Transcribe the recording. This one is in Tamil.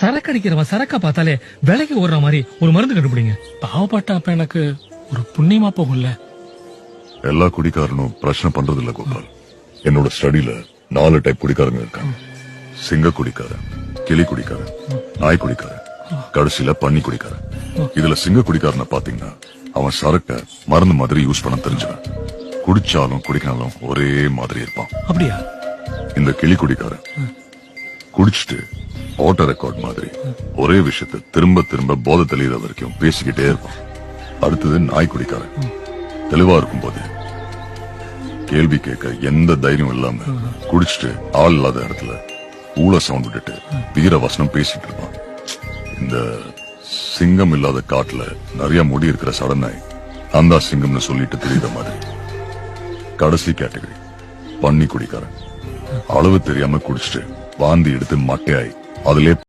சரக்கு அடிக்கிறவன் சரக்கா பார்த்தாலே விலைக்கு ஓடுற மாதிரி ஒரு மருந்து கண்டுபிடிங்க. பாவப்பட்ட அப்ப எனக்கு ஒரு புண்ணியமா போகும்ல. எல்லா குடிக்காரனும் பிரச்சனை பண்றது இல்ல கோபால். என்னோட ஸ்டடியில நாலு டைப் குடிக்காரங்க இருக்காங்க. சிங்க குடிக்காரன் கிளி குடிக்காரன் நாய் குடிக்காரன் கடைசியில பன்னி குடிக்காரன். இதுல சிங்க குடிக்காரனை பாத்தீங்கன்னா அவன் சரக்க மருந்து மாதிரி யூஸ் பண்ண தெரிஞ்சவன். குடிச்சாலும் குடிக்காலும் ஒரே மாதிரி இருப்பான். அப்படியா? இந்த கிளி குடிக்காரன் குடிச்சிட்டு ஆட்டோ ரெக்கார்ட் மாதிரி. ஒரே விஷயத்தை திரும்ப திரும்ப போதை தெளிகிற வரைக்கும் பேசிக்கிட்டே இருப்பான். அடுத்தது நாய் குடிக்காரன் தெளிவா இருக்கும் போது கேள்வி கேட்க எந்த தைரியம் இல்லாம குடிச்சிட்டு ஆள் இல்லாத இடத்துல ஊழ சவுண்ட் விட்டுட்டு வீர வசனம் பேசிட்டு இருப்பான். இந்த சிங்கம் இல்லாத காட்டுல நிறைய முடி இருக்கிற சடனாய் அந்த சிங்கம்னு சொல்லிட்டு தெரியுற மாதிரி. கடைசி கேட்டகரி பண்ணி குடிக்காரன் அளவு தெரியாம குடிச்சிட்டு வாந்தி எடுத்து மட்டையாய் അതിലെ